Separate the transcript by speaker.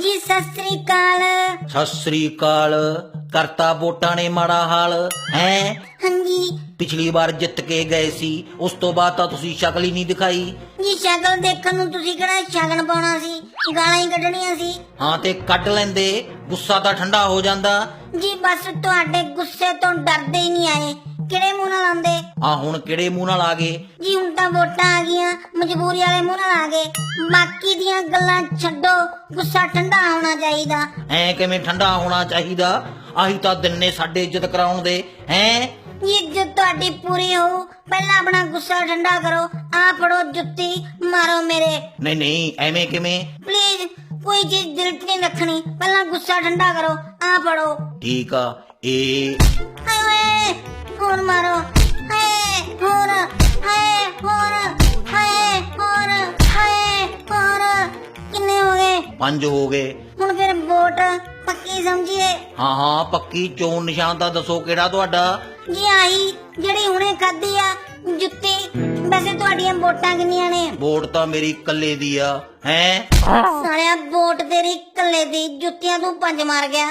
Speaker 1: ਜੀ ਸਤਿ ਸ੍ਰੀ ਅਕਾਲ।
Speaker 2: ਸਤਿ ਸ੍ਰੀ ਅਕਾਲ। ਕਰਤਾ ਵੋਟਾਂ ਨੇ ਮਾੜਾ ਹਾਲ ਹੈ?
Speaker 1: ਹਾਂਜੀ।
Speaker 2: ਪਿਛਲੀ ਵਾਰ ਜਿੱਤ ਕੇ ਗਏ ਸੀ ਉਸ ਤੋਂ ਬਾਅਦ ਤਾਂ ਤੁਸੀਂ ਸ਼ਕਲ ਹੀ ਨਹੀਂ ਦਿਖਾਈ।
Speaker 1: ਜੀ ਸ਼ਕਲ ਦੇਖਣ ਨੂੰ ਤੁਸੀਂ ਕਿਹੜਾ ਸ਼ਗਨ ਪਾਉਣਾ ਸੀ? ਗਾਲਾਂ ਹੀ ਕੱਢਣੀਆਂ ਸੀ।
Speaker 2: ਹਾਂ ਤੇ ਕੱਢ ਲੈਂਦੇ ਗੁੱਸਾ ਤਾਂ ਠੰਡਾ ਹੋ ਜਾਂਦਾ।
Speaker 1: ਜੀ ਬਸ ਤੁਹਾਡੇ ਗੁੱਸੇ ਤੋਂ ਡਰਦੇ ਹੀ ਨਹੀਂ ਆਏ। ਕਿਹੜੇ ਮੂੰਹ ਨਾਲ ਆਉਂਦੇ?
Speaker 2: ਆ ਹੁਣ ਕਿਹੜੇ ਮੂੰਹ ਨਾਲ ਆ ਗਏ?
Speaker 1: ਜੀ ਹੁਣ ਤਾਂ ਵੋਟਾਂ ਆ ਗਈਆਂ ਮਜਬੂਰੀ ਵਾਲੇ ਮੂੰਹ ਨਾਲ ਆ ਗਏ। ਬਾਕੀ ਦੀਆਂ ਗੱਲਾਂ ਛੱਡੋ ਗੁੱਸਾ ਠੰਡਾ ਹੋਣਾ ਚਾਹੀਦਾ।
Speaker 2: ਐ ਕਿਵੇਂ ਠੰਡਾ ਹੋਣਾ ਚਾਹੀਦਾ? ਆਹੀ ਤਾਂ ਦਿਨ ਨੇ ਸਾਡੇ ਇੱਜ਼ਤ ਕਰਾਉਣ ਦੇ ਹੈ?
Speaker 1: ਇੱਜ਼ਤ ਤੁਹਾਡੀ ਪੂਰੀ ਹੋਊ। ਪਹਿਲਾਂ ਆਪਣਾ ਗੁੱਸਾ ਠੰਡਾ ਕਰੋ ਆ ਫੜੋ ਜੁੱਤੀ ਮਾਰੋ ਮੇਰੇ।
Speaker 2: ਨਹੀਂ ਨਹੀਂ ਐਵੇਂ ਕਿਵੇਂ?
Speaker 1: ਪਲੀਜ਼ ਕੋਈ ਚੀਜ਼ ਦਿਲ 'ਚ ਨਹੀਂ ਰੱਖਣੀ। ਪਹਿਲਾਂ ਗੁੱਸਾ ਠੰਡਾ ਕਰੋ ਆ ਫੜੋ।
Speaker 2: ਠੀਕ ਆ ਇਹ
Speaker 1: ਹਾਏ ਹੋਰ ਮਾਰੋ।
Speaker 2: ਪੰਜ ਹੋ ਗਏ।
Speaker 1: ਹੁਣ ਫਿਰ ਵੋਟ ਪੱਕੀ ਸਮਝੀਏ?
Speaker 2: ਹਾਂ ਹਾਂ ਪੱਕੀ ਚੋਣ ਨਿਸ਼ਾਨ ਤਾਂ ਦੱਸੋ ਕਿਹੜਾ ਤੁਹਾਡਾ?
Speaker 1: ਜੀ ਆਈ ਜਿਹੜੀ ਹੁਣੇ ਖਾਧੀ ਆ ਜੁੱਤੀ। ਵੈਸੇ ਤੁਹਾਡੀਆਂ ਵੋਟਾਂ ਕਿੰਨੀਆਂ ਨੇ?
Speaker 2: ਵੋਟ ਤਾਂ ਮੇਰੀ ਇਕੱਲੇ ਦੀ ਆ। ਹੈ?
Speaker 1: ਸਾਲਿਆ ਵੋਟ ਤੇਰੀ ਕੱਲੇ ਦੀ ਜੁੱਤੀਆਂ ਤੂੰ ਪੰਜ ਮਾਰ ਗਿਆ।